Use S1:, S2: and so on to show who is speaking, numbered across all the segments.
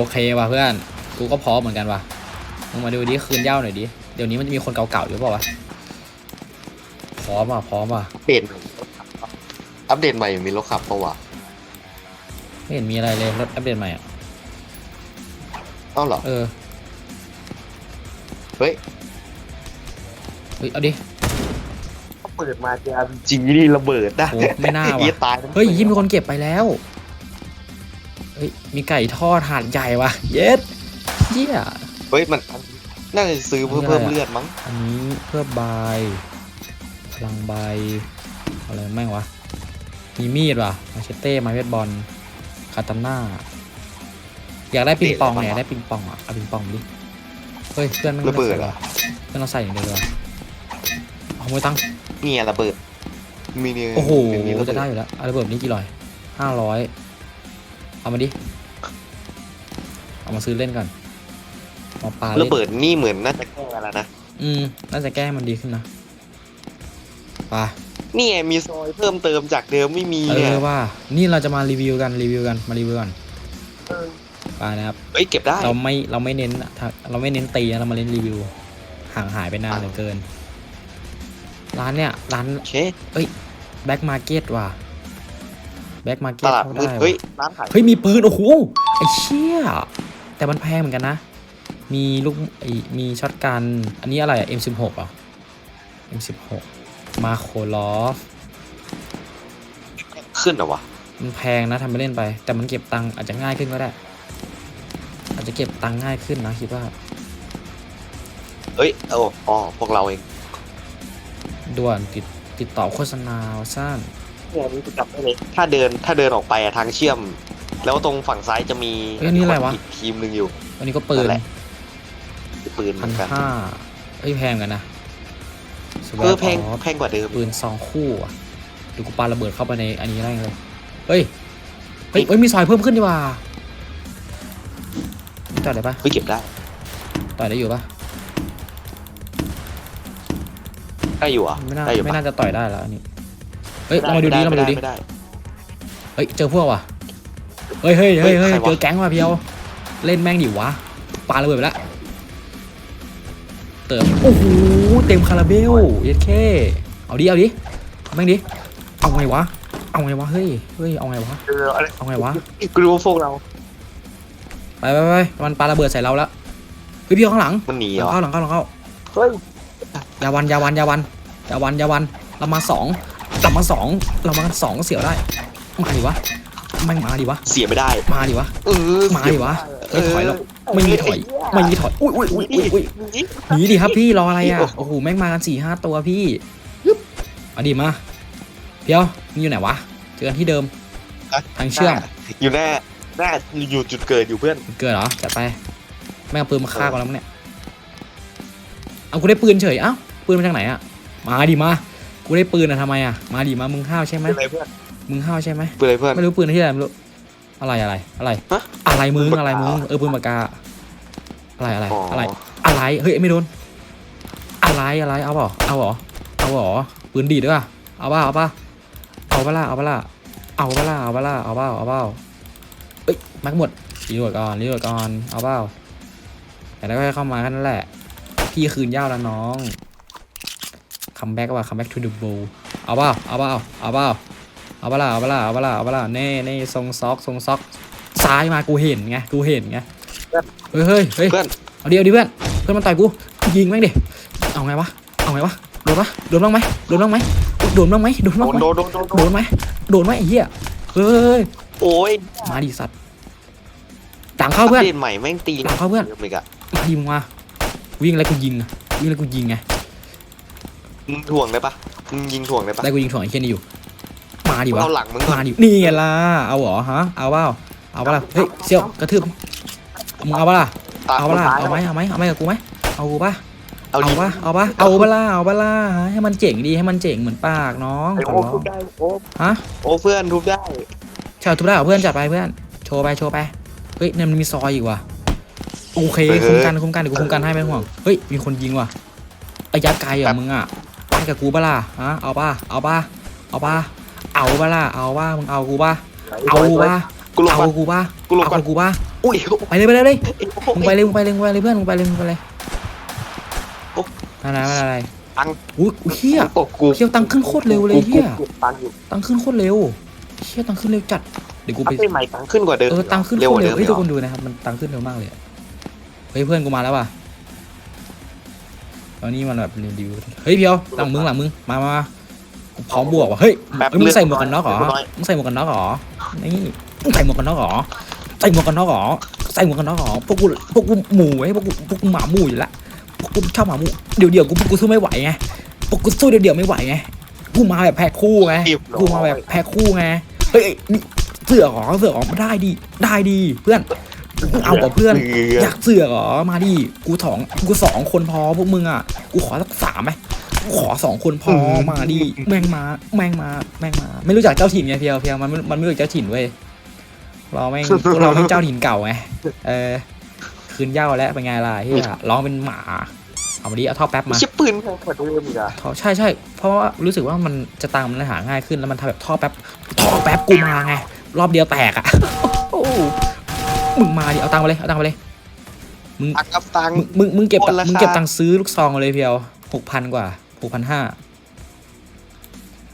S1: โอเคว่ะเพื่อน กูก็พร้อมเหมือนกันว่ะ มึงมาดูดิคืนเหย้าหน่อยดิ เดี๋ยวนี้มันจะมีคนเก่าๆอยู่เปล่าวะ พร้อมว่ะพร้อมว่ะ
S2: เปลี่ยนอัปเดตใหม่มีรถขับปะวะ
S1: ไม่เห็นมีอะไรเลยรถอัปเดตใหม่อะ
S2: เอ้าเหรอ
S1: เออ
S2: เฮ้ย
S1: เฮ้ยเอาดิ
S2: เปิดมาเจอจริงนี่ระเบิดนะ
S1: โอ้ไม่น่าว่ะ
S2: เหี้ยตายทั้ง
S1: เฮ้ยยี่มีคนเก็บไปแล้วเฮ้ย มีไก่ทอดถาดใหญ่ว่ะ เย็ดเยี่ย
S2: เฮ้ยมันน่าจะซื้อเพื่อ
S1: นี่อะไร
S2: เพิ่ม
S1: อะ
S2: เลือดมั้ง
S1: อันนี้เพื่อบายพลังใบอะไรแม่งวะ มีมีดว่ะ มาเชเต้ไมาเวทบอล คาตาน่า อยากได้ปิงปองเนี่ยอยากได้ปิงปองอะ เอาปิงปองมาดิ เฮ้ยเพื่อนไม่ง
S2: ระเบิด
S1: ไม่
S2: อะ
S1: ใส่ว่ะเพื่อนเราใส่อย่างเดียวเลยว่ะเอาไว้ตั้งค์
S2: เนี่ยระเบิด มีเนี่ย
S1: โอ้โห
S2: มีระเบิ
S1: จะได้อยู่แล้วเอาระเบิดนี้กี่ร้อยห้าร้อย เอามาดิ เอามาซื้อเล่นก่อนมาปา
S2: ระ
S1: เล่น
S2: เบิดนี่เหมือนน่าจะแก้แล้วนะ
S1: อืม น่าจะแก้ให้มันดีขึ้นนะไป
S2: นี่ไงมีซอยเพิ่มเติมจากเดิมไม่มี
S1: เอ
S2: เนี่ย
S1: อว่า นี่เราจะมารีวิวกันรีวิวกันมารีวิวกันไปนะครับ
S2: เฮ้ยเก็บได้
S1: เราไม่เราไม่เน้นถ้าเราไม่เน้นตีนะเรามาเน้นรีวิว ห่างหายไปนานเหลือเกิน ร้านเนี่ย ร้าน
S2: โอเค
S1: แบ็กมาร์เก็ตว่ะ แบ็กมาร์เก็
S2: ต
S1: ต
S2: ลาด
S1: เข้า
S2: มืด
S1: ได้
S2: เฮ้ย
S1: ว่ะ
S2: ร้านขาย
S1: เฮ้ยมีปืนโอ้โหไอ้เชี่ยแต่มันแพงเหมือนกันนะ มีลูกไอ้มีช็อตกัน อันนี้อะไรอะ M16 อะ M16 มาโคลอฟ
S2: ขึ้นเหรอวะ
S1: มันแพงนะทำไปเล่นไป แต่มันเก็บตังค์อาจจะง่ายขึ้นก็ได้ อาจจะเก็บตังค์ง่ายขึ้นนะคิดว่า
S2: เฮ้ยโอ้อ๋อพวกเราเอง
S1: ด่วนติดติดต่อโฆษณาสั้น
S2: เนี่ยนี่จำได้เลยถ้าเดินถ้าเดินออกไปอะทางเชื่อม แล้วตรงฝั่งซ้ายจะมี
S1: เฮ้ยอันนี่อะไรวะ
S2: อีกทีมหนึ่งอยู่
S1: อันนี้ก็ปืน
S2: นั่นแหละ ปืนเห
S1: พั
S2: มื
S1: น
S2: อนกัน
S1: ห้าเอ้ยแพงกันนะ
S2: เออแพง
S1: Sword of
S2: แพงกว่าเดิม
S1: ปืนซองคู่อะเดูกูปาระเบิดเข้าไปในอันนี้ได้เลย เฮ้ย เฮ้ยเฮ้ยมีซอยเพิ่มขึ้นดีกว่าต่อยได้ปะ
S2: เฮ้ยเก็บได้
S1: ต่อยได้อยู่ปะ
S2: ได้อยู่อะ
S1: ไม่น่า
S2: ได้อยู่
S1: ไม่
S2: ปะ
S1: น่าจะต่อยได้แล้วอันนี้ เฮ้ยลองมาดูดิลองมาดูดิ
S2: ไม่ได้
S1: เฮ้ยเจอพวกว่ะเฮ้ยเฮ้ยเฮ้ยเฮ้ย
S2: เฮ้ยใครวะ
S1: เจอแก๊งว่ะเพียวเล่นแม่งดิวะปาระเบิดไปแล้วเติมโอ้โหเต็มคาราเบลเย็ดแค่เอาดิเอาดิเอาแม่งดิเอาไงวะเอาไงวะเฮ้ยเฮ้ยเอาไงวะ
S2: เอออะไร
S1: เอาไงวะ
S2: กูรู้ว่าพวกเรา
S1: ไปไปไปมันปาระเบิดใส่เราแล้วเฮ้ยพี่เอาข้างหลัง
S2: มันหนี
S1: ห
S2: เหร
S1: ลัง
S2: อ
S1: เข้าหลังเข้าหลังเข้า
S2: เฮ้ย
S1: อยาวันอยาวันอยาวันอยาวันอยาวันเรามาสอง เรามาสองเรามากันสองเสียวได้มาดิวะแม่งมาดิวะ
S2: เสียไม่ได้
S1: มาดิวะ
S2: เออ
S1: มาดิวะไม่ถอยหรอกไม่มีถอยไม่มีถอยอุ้ยอุ้ยอุ้ยอุ้ยอุ้ย
S2: นี่
S1: หนีดิครับพี่รออะไรอะโอ้โหแม่งมากันสี่ห้าตัวพี่ยึบเอาดิมาเพียวมึงอยู่ไหนวะเจอกันที่เดิมทางเชื่อม
S2: อยู่หน้าหน้าอยู่จุดเกิดอยู่เพื่อน
S1: เกิดเหรอจัดไปแม่งเอาปืนมาฆ่ากันแล้วมั้งเนี่ยเอากูได้ปืนเฉยเอ้าปืนมาจากไหนอะมาดิมา กูได้ปืนอะทำไมอะมาดิมามึงห้าวใช่ไหม
S2: อะไรเพื่อน
S1: มึงห้าวใช่ไหม
S2: ปืนอะไรเพื่อน
S1: ไม่รู้ปืนที่ไหนไม่รู้อะไรอะไรอะไรอะไรมึงอะไรมึงเออปืนปากกาอะไรอะไร
S2: อะ
S1: ไร อะไรเฮ้ยไม่โดนอะไรอะไรเอาเปล่าเอาเหเอาเหปืนดีด้วยะเอาป่ะเอาป่ะเอาป่ะล่ะเอาป่ะล่ะเอาป่ะล่ะเอาป่ะล่ะเอาเปล่าเอาเปล่าเอ้ยแม็กหมดรีบหลก่อนรีบหลก่อนเอาเปล่าแต่แล้วก็ให้เข้ามาแค่นั้นแหละพี่คืนยาวแล้วน้อง คัมแบ็กว่าคัมแบ็กทูเดอะบูเอาเปล่าเอาเปล่าเอาเปล่าเอาเปล่าเอาเปล่าเอาเปล่าเอาเปล่าเน่เน่ทรงซอกทรงซอกซ้ายมากูเห็นไงกูเห็นไงเฮ้ยเฮ้ยเฮ้ย
S2: เพื่อน
S1: เอาดิเอาดิเพื่อนเพื่อนมันต่อยกูยิงแม่งดิเอาไงวะเอาไงวะโดนปะโดนบ้างไหมโดนบ้างไหมโดนบ้างไหมโดน
S2: โด
S1: บ้าง
S2: น
S1: ไหม
S2: โดนโดนโดนโด
S1: โด
S2: น
S1: นไหมโดนไหมไอ้เหี้ยเฮ้ย
S2: โอ้ย
S1: มาดิสัตว์หลังเข้าเพื่อน
S2: ปดตใหม่แม่งตี
S1: หลังเข้าเพื่อน
S2: ดิมอีกอะ
S1: มาดิมึงมาวิ่งอะไรกูยิงอะวิ่งอะไรกูยิงไง
S2: มึงถ่วงได้ปะมึงยิงถ่วงได้ปะ
S1: ได้กูยิงถ่วงไอ้เหี้ยนี่อยู่ มาดิวะ
S2: เอาหลังมึงก่อน
S1: มาดินี่ไงล่ะเอาเหรอฮะเอาเปล่าเอาเปล่าเฮ้ยเสี่ยวกระทืบมึงเอาเปล่า
S2: ต
S1: เอาเปล่า
S2: ตย
S1: เอาไหมเอาไหมเอาไหมกับกูไหมเอากูปะ
S2: เอา
S1: เอา
S2: ดิ
S1: ปะเอาปะเอาปะล่ะเอาปะล่ะให้มันเจ๋งดีให้มันเจ๋งเหมือนปากน้อง
S2: ไอ้
S1: ขอ
S2: โอ้
S1: ร้อ
S2: ทุ
S1: ง
S2: บได้โอ้
S1: ฮะ
S2: โอ้เพื่อนทุบได้
S1: ใช่ทุบได้เหรอเพื่อนจัดไปเพื่อนโชว์ไปโชว์ไปเฮ้ยเนี่ยมันมีซอยอีกว่ะโอเคคุ้มกันคุ้มกันเดี๋ยวกูคุ้มกันให้ไม่ต้องห่วงเฮ้ยมีคนยิงว่ะระยะไกลเหรอะมึงอะ ไปกับกูปะล่ะฮะเอาปะเอาปะเอาปะเอาปะล่ะเอาปะมึงเอากูปะเอาปะ
S2: กูลง
S1: เอา
S2: ก่อน
S1: กูปะ
S2: กูลง
S1: เอา
S2: ก่อน
S1: กูปะอุ้ย
S2: เอว
S1: ไปเลยไปเลยเลย
S2: เอว
S1: มึงไปเลยมึงไปเลยมึงไปเลยเพื่อนมึงไปเลยมึงไปเลย
S2: โอ้
S1: อะไรอะไรอะไร
S2: ตัง
S1: อุ้ยอุ้ยเฮีย
S2: ตกกู
S1: เฮียตังค์ขึ้นโคตรเร็วเลยเฮีย
S2: กูตังค์อยู่
S1: ตังค์ขึ้นโคตรเร็วเฮียตังค์ขึ้นเร็วจัดเดี๋ยวกู
S2: อั
S1: ไป
S2: พได้ใหม่ตังค์ขึ้นกว่าเดิม
S1: เออตังค์ขึ้น
S2: เร็ว
S1: โค
S2: ก
S1: ตร
S2: ว่า
S1: เร็
S2: เดิ
S1: ว
S2: ม
S1: เฮ้ยทุก
S2: เห
S1: ค
S2: รอน
S1: ดูนะครับมันตังค์ขึ้นเร็วมากเลยอะเฮ้ยเพื่อนกูมาแล้วว่ะ ตอนนี้มันแบบรีวิวเฮ้ยเพียวหลังมึงหลังมึงมามามากูพร้อมบวกว่ะเฮ้ย
S2: แบบ
S1: เฮ้ยมึงใส่หมวกกันน็อกเหรอ
S2: เลือดน้อย
S1: มึงใส่หมวกกันน็อกเหรอนี่มึงใส่หมวกกันน็อกเหรอใส่หมวกกันน็อกเหรอใส่หมวกกันน็อกเหรอพวกกูพวกกูหมูไอ้ยพวกกูพวกกูหมาหมูอยู่ละพวกกูชอบหมาหมูเดี๋ยวเดี๋ยวกูพวกกูสู้ไม่ไหวไงพวกกูสู้เดี๋ยวเดี๋ยวไม่ไหวไงกูมาแบบแพ้คู่ไง
S2: เรียบร้อย
S1: กูมาแบบแพ้คู่ไงเฮ้ยนี่เสือกเหรอเสือกเหรอมาได้ดิได้ดิเพื่อน เอากับเพื่อน อยากเสือกเหรอ มาดิ กูสองกูสองคนพอพวกมึงอะ กูขอสักสามไหมกูขอสองคนพอมาดิ แม่งมา แม่งมา แม่งมา ไม่รู้จักเจ้าถิ่นไงเพียวเพียวมันมันไม่รู้จักเจ้าถิ่นเว้ย เราแม่งพวกเราแม่งเจ้าถิ่นเก่าไง เออ คืนเหย้าแล้วเป็นไงล่ะเฮียร้องเป็นหมา เอามาดิเอาท่อแป๊บมา
S2: ชิปปืนแพงกว่าเดิมอีกอะ
S1: ท่อใช่ใช่ เพราะว่ารู้สึกว่ามันจะตังค์มันหาง่ายขึ้นแล้วมันทำแบบท่อแป๊บ ท่อแป๊บกูมาไง รอบเดียวแตกอะโอ้ มึงมาดิเอาตังค์มาเลยเอาตังค์มาเลยมึง
S2: ตังค์กับตังค์
S1: มึงมึงมึงเก็บ
S2: คนละ
S1: มึงเก็บ
S2: ค่า
S1: ตังค์ซื้อลูกซองเลยเพียวหกพันกว่าหกพันห้า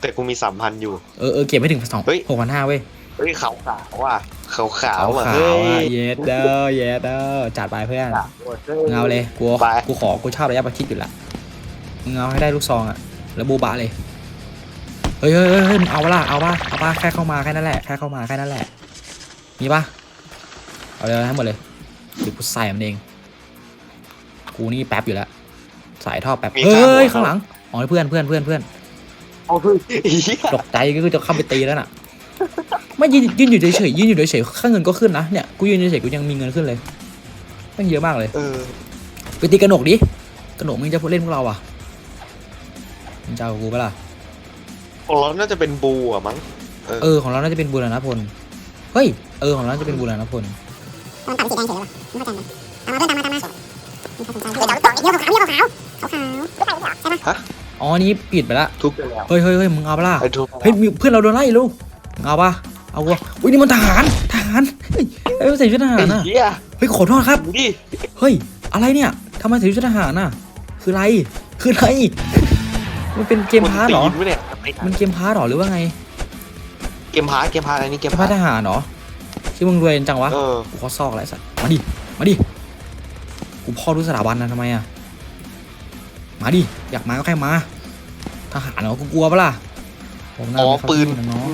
S2: แต่กูมีสามพันอยู่
S1: เออเออเก็บไม่ถึงสอง
S2: เฮ้ย
S1: หกพันห้าเว้ย
S2: เฮ้ยขาวขาวว่ะขาวขาว
S1: เอา
S2: ว่ะ
S1: ขาว
S2: เฮ้
S1: อะ
S2: ย
S1: เยสเด้อเยสเด้อจัดไปเพื่อน
S2: ขาวว่ะฮ้
S1: มึงเอาเลยกู
S2: ไป
S1: กูขอกูชอบระยะประชิดอยู่ละมึงเอาให้ได้ลูกซองอะแล้วโบบะเลยเฮ้ยเฮ้ยเฮ้ยเฮ้ยมึงเอาปะล่ะเอาปะเอาปะแค่เข้ามาแค่นั้นแหละแค่เข้ามาแค่นั้นแหละมีปะ เอาเลยทั้งหมดเลยเดี๋ยวกูใส่มันเอง กูนี่แป๊บอยู่แล้วสายท่อแป๊บ
S2: มี
S1: เฮ้
S2: ข้างหัว
S1: ยข้างหลังอ๋อเพื่อนเพื่อนเพื่อนเพื่อน
S2: เอาเฮ้ยเหี้ย
S1: ตกใจก็คือจะเข้าไปตีแล้วน่ะ ไม่ยืนยืนอยู่เฉยๆยืนอยู่เฉยๆค่าเงินก็ขึ้นนะเนี่ยกูยืนเฉยๆกูยังมีเงินขึ้นเลยไม่งเยอะมากเลย
S2: เออ
S1: ไปตีกระหนกดิกระหนกมึงจะเล่นพวกเราอะมึงจะเอากับกูปะล่ะ
S2: ของเราน่าจะเป็นบูอะมั้ง
S1: เออของเราน่าจะเป็นบูรณพล เฮ้ย เออของเราน่าจะเป็นบูรณพล
S3: ตอนตัดสีแดงเฉยเลยว่ะไม่เข้าใจมันตามมาเพื่อนตามมาตามมาเดี๋ยวเดี๋ยวเดี๋ยวขาวขาวขาวขาวขาวใช่ปะ
S1: อ๋ออันนี้ปิดไปละ
S2: ทุบไปแล้ว
S1: เฮ้ยเฮ้ยเฮ้ยมึงเอาปะล่ะ
S2: ไอ้ทุบไป
S1: เฮ้ยมีเพื่อนเราโดนไล่ลูกมึงเอาปะเอาวะอุ้ยนี่มันทหารทหารเฮ้ยเฮ้ยใส่ชุดทหาร
S2: ไอ้
S1: น่ะ
S2: เหี้ย
S1: เฮ้ยขอโทษครับ
S2: ดูดิ
S1: เฮ้ยอะไรเนี่ยทำไมใส่ชุดทหารน่ะ คืออะไรคืออะไรมันเป็นเกมพาร์ทเหรอ
S2: มันตีนวะเนี่ยไปไหน
S1: มันเกมพาร์ทเหรอหรือว่าไง
S2: เกมพาร์ทเกมพาร์ทอะไรนี่เก
S1: เก
S2: ม
S1: ม
S2: พา
S1: พา
S2: ร์
S1: ร์
S2: ท
S1: ททหารเหรอ ที่มึงรวยจังวะ
S2: เออ
S1: กูขอซอกอะไรสัตว์มาดิ มาดิ กูพ่อรู้สถาบันนะทำไมอะ มาดิ อยากมาก็แค่มา ทหารเหรอ กูกลัวปะล่ะเบาหน้า
S2: อ๋อ
S1: ไม่เข้า
S2: ปืน
S1: ที่นะน้อง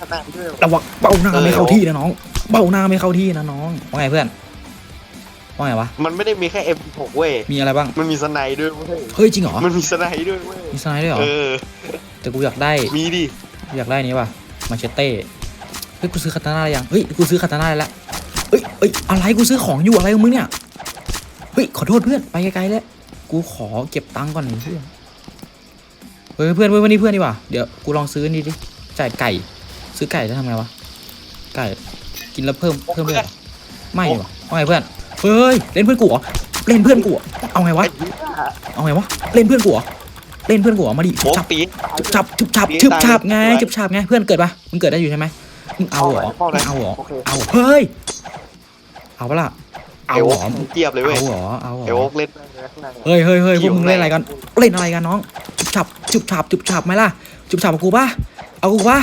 S2: ขนาดด้วย
S1: ระวังเบ้าหน้า
S2: เออ
S1: ไม่เข้าที่นะน้อง เบ้าหน้าไม่เข้าที่นะน้อง ว่าไงเพื่อน ว่าไงวะ
S2: มันไม่ได้มีแค่ M6 เว้ย
S1: มีอะไรบ้าง
S2: มันมีสไนด์ด้วยเว้ย
S1: เฮ้ยจริงเหรอ
S2: มันมีสไนด์ด้วยเว้ย
S1: มีสไนด์ด้วยเหรอ
S2: เออ
S1: แต่กูอยากได้
S2: มีดิ
S1: อยากได้นี้ว่ะ มาเชเต้ เฮ้ยกูซื้อคาตาน่าได้ยังเฮ้ยกูซื้อคาตาน่าได้แล้วเฮ้ยเอ้ยอะไรกูซื้อของอยู่อะไรของมึงเนี่ยเฮ้ยขอโทษเพื่อนไปไกลๆแล้วกูขอเก็บตังค์ก่อนหนึ่งเพื่อนเฮ้ยเพื่อนเพื่อนวันนี้เพื่อนดีกว่าเดี๋ยวกูลองซื้อนี่ดิจ่ายไก่ ซื้อไก่จะทำไงวะไก่กินแล้วเพิ่มเพิ่มเลือดเหรอไม่ดีกว่าไงเพื่อนเฮ้ยเล่นเพื่อนกูเหรอเล่นเพื่อนกูเอาไงวะ
S2: เอา
S1: ไงวะเล่นเพื่อนกูเหรอเล่นเพื่อนกูเหรอมาดิจับ
S2: ปี๊ด
S1: ชุบชับชุบชับ
S2: ปี๊ด
S1: ชุบชับไง
S2: เลย
S1: ชุบชับไงเพื่อนเกิดปะมึงเกิดได้อยู่ใช่ไหม มึงเอาเหรอ
S2: เข้าเลย
S1: มึงเอาเหรอ
S2: โอเค
S1: เอาเฮ้ยเอาปะล่ะเอา
S2: เอว
S1: เหรอ
S2: เทียบเลยเว้ย
S1: เอาเหรอเอาเหร
S2: เอว
S1: อ
S2: เล่นได้เลยข้างใน
S1: เฮ้ยเฮ้ยเฮ้ยพวกมึง
S2: เกี่ยว
S1: เล่นอะไรกันเล่นอะไรกันน้องชุบชับชุบชับชุบชับไหมล่ะชุบชับกับกูปะเอากูปะ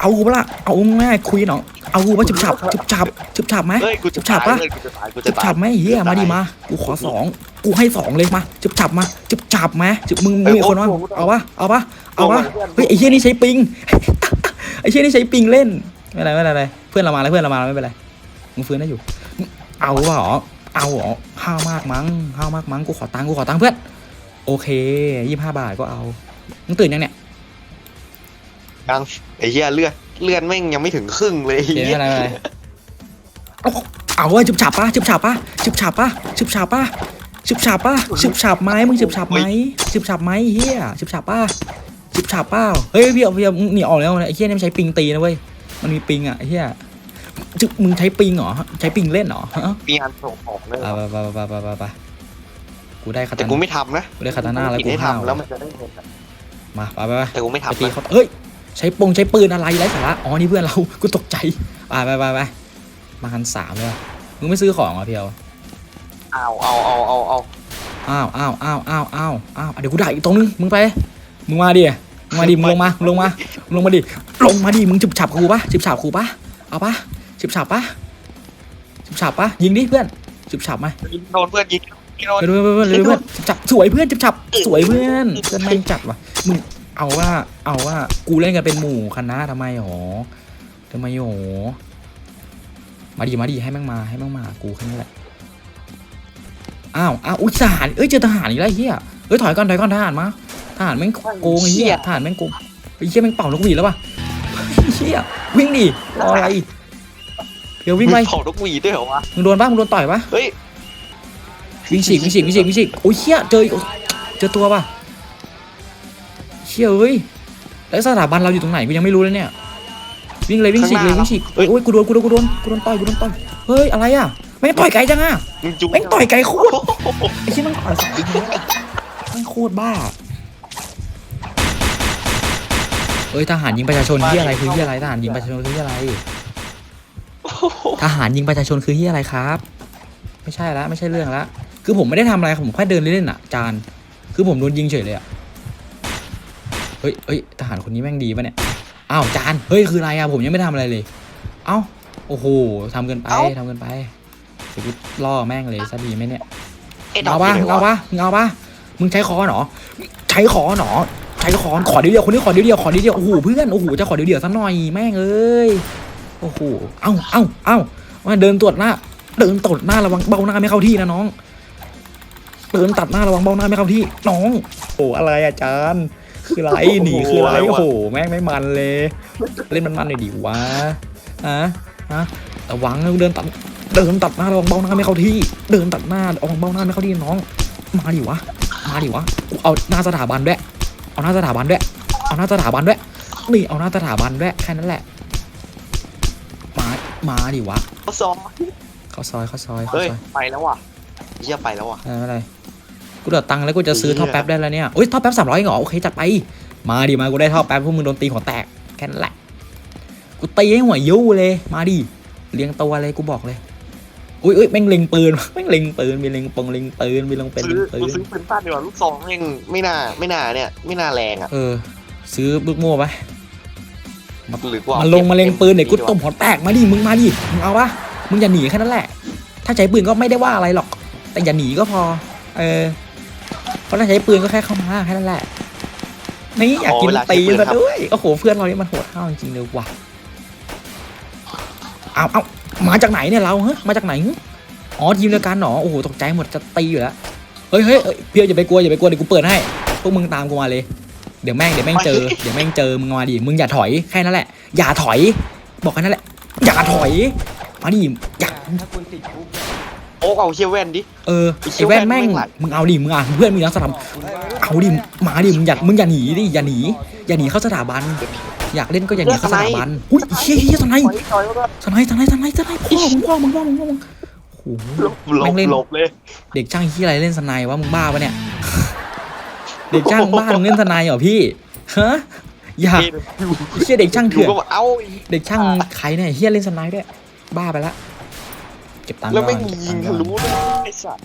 S1: เอากูปะล่ะเอาง่ายคุยน้องเอากูปะชุบชับชุบชับชุบชับไหม
S2: เฮ้ยกูจะ
S1: ชุบชับ
S2: ตาย
S1: ปะ
S2: เลยกูจะตายกูจะ
S1: จุบ
S2: ตา
S1: ฉั
S2: ย
S1: บไหมเฮียมาดิมากูขอสองกูให้สองเลยมาจุบฉับมาจุบฉับไหมจุบมึงมึงมีคนว่าเอาปะเอาปะเอาปะเฮ้ยไอ้เฮียนี่ใช้ปิงไอ้เฮียนี่ใช้ปิงเล่น ไม่เป็นไรไม่เป็นไรเพื่อนเรามาแล้วเพื่อนเรามาแล้วไม่เป็นไรมึงฟื้นได้อยู่ เอาเหรอเอาเหรอห้าวมากมั้งห้าวมากมั้งกูขอตังค์กูขอตังค์เพื่อนโอเคยี่ห้าบาทก็เอามึงตื่นยังเนี่ย
S2: ยังไอ้เหี้ยเลือดเลือดแม่งยังไม่ถึงครึ่งเลยไอ้
S1: เดี๋ยว
S2: เหี้ย
S1: อะไรอะไรเอาเอาเว้ยจุบฉับปะจุบฉับปะจุบฉับปะจุบฉับปะฉุบฉับป่ะฉุบฉับไหมมึงฉุบฉับไหมฉุบฉับไหมเฮียฉุบฉับป่ะฉุบฉับเปล่าเฮ้ยพี่เอาพี่เอามึงหนีออกแล้วไอ้เฮียนี่มันใช้ปิงตีนะเว้ย มันมีปิงอะไอ้เฮียจึมึงใช้ปิงเหรอ ใช้ปิงเล่นเหรอฮะ
S2: มีอันส่งของเลย
S1: ไปไปไปไปไปไปกูได้คา
S2: แต่
S1: ตา
S2: กู
S1: น่า
S2: ไม่ทำนะ
S1: กูได้คาตาน่าแล้ว
S2: กิน
S1: กู
S2: ให้
S1: ห้าว
S2: ทำแล้วมันจะได้เงินอะ
S1: มาไปไปไป
S2: แต่กูไม่
S1: ไป
S2: ทำ
S1: ตี
S2: นะ
S1: เขาเฮ้ย ใช้ปงใช้ปืนอะไรไร้สาระอ๋อนี่เพื่อนเรา กูตกใจไปไปไปไปมากันสามเลยว่ะมึงไม่ซื้อของเหรอเพียว
S2: เอาเอาเอาเอาเอา
S1: อ้าวอ้าวอ้าวอ้าวอ้าวอ้าวเดี๋ยวกูด่าอีกตรงนึง มึงไป มึงมาดิ มึงมาดิมึงลงมามึงลงมามึงลงมาดิลงมาดิมึงจิบฉับกูปะจิบฉับกูปะเอาปะจิบฉับปะจิบฉับปะยิงดิเพื่อนจิบฉับไหม
S2: ยิงโดนเพื่อนยิงยิงโดน
S1: ไปด้วยเพื่อนเลยเพื่อนจับสวยเพื่อนจับจับสวยเพื่อนเพื่อนแม่งจัดว่ะมึงเอาว่าเอาว่ากูเล่นกันเป็นหมู่คณะทำไมหรอทำไมหรอมาดีมาดีให้แม่งมาให้แม่งมากูแค่นี้แหละอ้าวอ้าวอุ้ยทหารเอ้ยเจอทหารอีกแล้วไอ้เฮียเอ้ยถอยก่อนถอยก่อนทหารมา ทหารแม่งโกงไอ้เฮียทหารแม่งโกงไอ้เฮียแม่งเป่านกหวีดแล้วป่ะไอ้เฮียวิ่งดิรออะไรเดี๋ยววิ่งไป
S2: เผานกหวีดด้วยเหรอวะ
S1: มึงโดนป่ะมึงโดนต่อยป่ะ
S2: เฮ้ย
S1: วิ่งฉีกวิ่งฉีกวิ่งฉีกวิ่งฉีกโอ้ยเชี่ยเจออีกเจอตัวป่ะเชี่ยเอ้ยแล้วสถาบันเราอยู่ตรงไหนกูยังไม่รู้เลยเนี่ยวิ่งเลยวิ่งฉีกเลยวิ่งฉีกโอ้ยโอ้ยกูโดนกูโดนกูโดนกูโดนต่อยกูโดนต่อยเฮ้ยอะไรอะแม่งต่อยไกลจังอะ
S2: มึงจุ๊บ
S1: แม่งต่อยไกลโคตรไอ้เชี่ยแม่งต่อยสายจริงๆแม่งโคตรบ้า เอ้ยทหารยิงประชาชนที่อะไรคือที่อะไรทหารยิงประชาชนคือที่อะไรทหารยิงประชาชนคือที่อะไรครับ ไม่ใช่ละไม่ใช่เรื่องละคือผมไม่ได้ทำอะไรผมแค่เดินเล่นๆอะจานคือผมโดนยิงเฉยเลยอะเฮ้ยเฮ้ยทหารคนนี้แม่งดีปะเนี่ยอ้าวจานเฮ้ยคืออะไรอะผมยังไม่ทำอะไรเลย เอ้าโอ้โหทำเกินไปทำเกินไปเดี๋ยวกูล่อแม่งเลยซะดีไหมเนี่ย
S2: ไอ้ดอ
S1: เอา
S2: ก
S1: ปะ
S2: อยู่ไหน
S1: เอา
S2: วะ
S1: ปะมึงเอาปะมึงใช้คอเหรอใช้คอเหรอ ใช้คอนขอเดียวเดียวคนนี้ขอเดียวเดียวขอเดียวเดียวโอ้โหเพื่อนโอ้โหจะขอเดียวเดียวสักหน่อยแม่งเอ้ยโอ้โหเอ้าเอ้าเอ้ามาเดินตรวจหน้า เดินตดหน้าระวังเบ้าหน้าไม่เข้าที่นะน้อง เดินตัดหน้าระวังเบ้าหน้าไม่เข้าที่น้องโอ้อะไรอาจารย์คืออะไรหนีคืออะไรโอ้โหแม่งไม่มันเลย เล่นมันมันหน่อยดิวะฮะฮะระวังนะเดินตัดเดินตัดหน้าระวังเบ้าหน้าไม่เข้าที่ เดินตัดหน้าระวังเบ้าหน้าไม่เข้าที่น้อง มาดิวะมาดิวะกูเอาหน้าสถาบันด้วย เอาหน้าสถาบันด้วย เอาหน้าสถาบันด้วย นี่เอาหน้าสถาบันด้วยแค่นั้นแหละ มามาดิวะ
S2: เขาซ้อม
S1: เข้าซอยเข้าซอยเข้า
S2: เฮ้ย
S1: ซอย
S2: ไปแล้วว่ะเหี้ยไปแล้วว่ะ
S1: ไม่เป็นไรกูเดือดตังค์แล้วกูจะซื้อ
S2: เหี้ย
S1: ท่อแป๊บได้แล้วเนี่ยอุ้ยท่อแป๊บสามร้อยเหรอโอเคจัดไป มาดิมากูได้ท่อแป๊บพวกมึงโดนตีหัวแตกแค่นั้นแหละ กูตีให้หัวยุ่เลย มาดิเลี้ยงตัวเลยกูบอกเลย อุ้ยอุ้ยแม่งเล็งปืนแม่งเล็งปืนมีเล็งปงเล็งปืนมีลงเป็น
S2: ซื้อ
S1: ปื
S2: กู
S1: น
S2: ซื้อปืนสั้นดีกว่าลูกซองแม่งไม่น่าไม่น่าเนี่ย ไม่น่าแรงอะ
S1: เออ ซื้อลูกโม่ไป
S2: หรือว่า
S1: มันลงมาเล็งปืนเดี๋ยวกูต้มหัวแตกมาดิมึงมาดิมึงเอาปะมึงอย่าหนีแค่นั้นแหละ ถ้าใช้ปืนก็ไม่ได้ว่าอะไรหรอก แต่อย่าหนีก็พอ เออเพราะถ้าใช้ปืนก็แค่เข้ามาแค่นั้นแหละนี่อยากกินตีนซะด้วยโอ้โหเพื่อนเรานี่มันโหดเท่าจริงๆเลยว่ะเอาเอา มาจากไหนเนี่ยเราฮะมาจากไหนอ๋อทีมเดียวกันเหรอโอ้โหตกใจหมดจะตีอยู่แล้วเฮ้ยเฮ้ยเฮ้ยเพียวอย่าไปกลัวอย่าไปกลัวเดี๋ยวกูเปิดให้พวกมึงตามกูมาเลยเดี๋ยวแม่งเดี๋ยวแม่งเจอเดี๋ยวแม่งเจอมึงมาดิมึงอย่าถอยแค่นั้นแหละ อย่าถอย บอกแค่นั้นแหละอย่าถอยมาดิอย่า
S4: ถ้าคุณติดคุกเนี่ย
S2: โอ้เอาเชี่ยแว่นดิ
S1: เออ
S2: ไอ้เชี่
S1: ไอ้
S2: ย
S1: แว่นแม่ง
S2: แว่นแม่งหลาย
S1: มึงเอาดิมึงอะเพื่อนมึงนะสถาบันเอาดิมาดิมึงอย่ามึงอย่าหนีดิอย่าหนีอย่าหนีเข้าสถาบัน อยากเล่นก็อย่าหนีเข้าสถาบันอุ้ยเฮียเฮียสไน
S2: ถอยถอยแล้วก็
S1: สไนสไนสไนสไนพ่อมึงพ่อมึงพ่อมึงพ่อมึงโอ้โห
S2: หลบหล
S1: แม่
S2: บ
S1: งเล่น
S2: หลบเลย
S1: เด็กช่างที่อะไรเล่นสไนวะมึงบ้าปะเนี่ยเด็กช่างบ้ามึงเล่นสไนเหรอพี่ฮะอย่าเฮียเด็กช่าง
S2: อ
S1: เถื่
S2: ยู่
S1: อน
S2: ก็บอกเอ้า
S1: เด็กช่างใครเนี่ยเฮียเล่นสไนด์ด้วยบ้าไปละเก็บตังค์
S2: แล้ว
S1: ก่
S2: ไม่
S1: อน
S2: มี
S1: เก็บ
S2: ยิ
S1: ตั
S2: ง
S1: งค์
S2: ทะ
S1: ก่อน
S2: ลุเลยไอ้สัตว์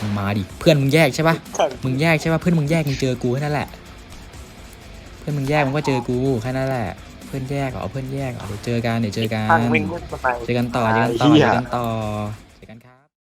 S1: มึงมาดิเพื่อนมึงแยกใช่ปะ
S2: ขัง
S1: มึงแยกใช่ปะเพื่อนมึงแยกมึงเจอกูแค่นั้นแหละเพื่ อนมึงแยกมึงก็เจอกูแค่นั้นแหละ เพื่อนแยกเหรอเพื่อนแยกเหรอเดี๋ยวเจอกันเดี๋ยวเจอกัน
S2: ทางวิ่งเล่นสไน
S1: เจอกันต่อเจอกันต่อเจอกันต่อ